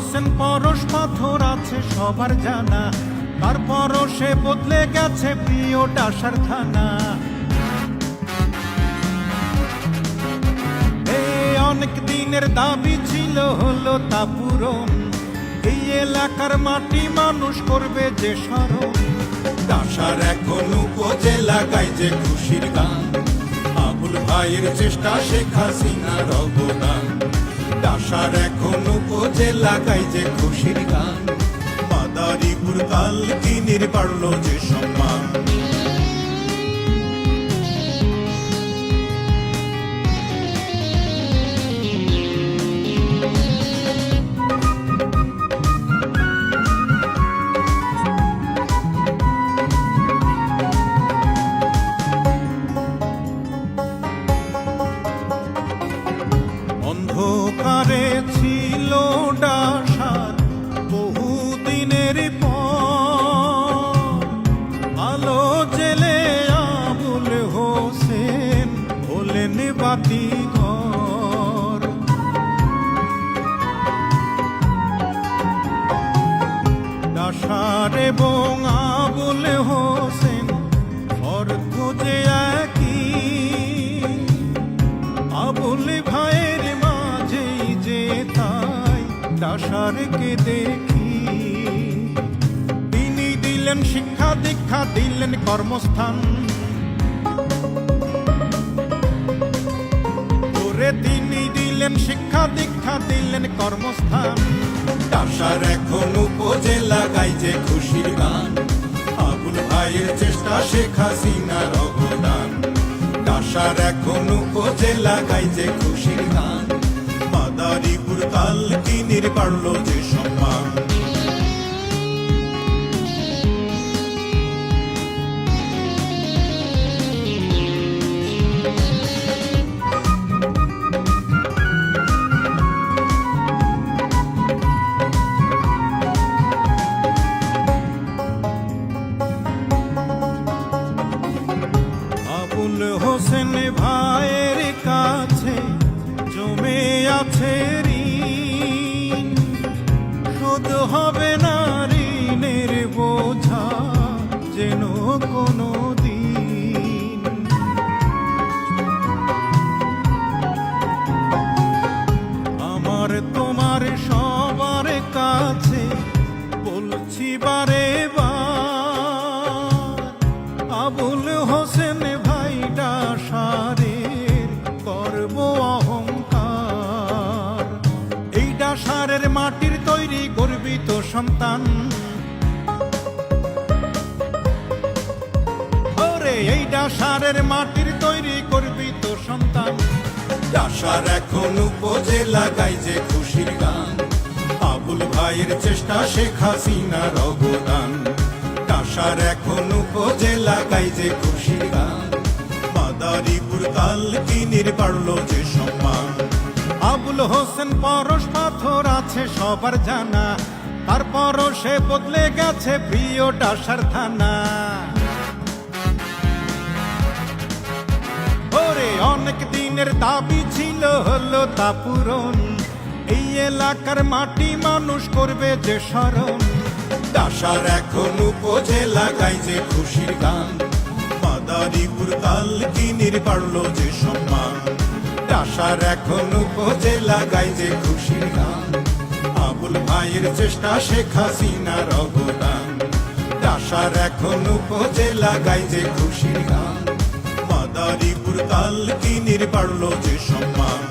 হোসেন পরশ পাথর আছে সবার জানা। তারপরও সে বদলে গেছে প্রিয় ডাসার থানা। অনেক দিনের দাবি ছিল হলো তা পূরণ। এই এলাকার মাটি মানুষ করবে যে স্মরণ। দাসার এখন উপজেলা যে খুশির গান। আবুল ভাইয়ের চেষ্টা শেখ হাসিনার অবদান। দাসার এখন উপজেলা গাই যে খুশির গান। মাদারীপুর কাল কিনির পারল যে সম্মান। এবং আবুল হোসেন অর্থ একই। আবুল ভাইয়ের মাঝেই যে তাই, দাসারকে দেখি। তিনি দিলেন শিক্ষা দীক্ষা, দিলেন কর্মস্থান। দিলেন শিক্ষা দীক্ষা, দিলেন কর্মস্থান। ডাসার এখন উপজেলা গাই যে খুশির গান। আবুল ভাইয়ের চেষ্টা শেখ হাসিনার অবদান। ডাসার এখন উপজেলা গাই যে খুশির গান। মাদারীপুর কাল কিনির পারল যে সম্মান। আবুল হোসেন ভাইয়ের কাছে জমে আছে ঋণ। শোধ হবে না ঋণের বোঝা যেন কোনো সন্তান। ওরে এই ডাসারের মাটির তৈরি গর্বিত সন্তান। দাসার এখন উপজেলা গাই যে খুশির গান। আবুল ভাইয়ের চেষ্টা শেখ হাসিনার অবদান। দাসার এখন উপজেলা গাই যে খুশির গান। মাদারীপুর কাল কিনির যে সম্মান। আবুল হোসেন পরশ পাথর আছে সবার জানা। তারপরও সে বদলে গেছে প্রিয় ডাসার থানা ওরে অনেক দিনের দাবি ছিল হলো তা পূরণ। এই এলাকার মাটি মানুষ করবে যে স্মরণ। দাসার এখন উপজেলা গাই যে খুশির গান। মাদারীপুর কাল কিনির পারল যে সম্মান। দাসার এখন উপজেলা গাই যে খুশির গান। আবুল ভাইয়ের চেষ্টা শেখ হাসিনার অবদান। দাসার এখন উপজেলা গাই যে খুশি গান। মাদারীপুর কাল কিনির পারল যে সম্মান।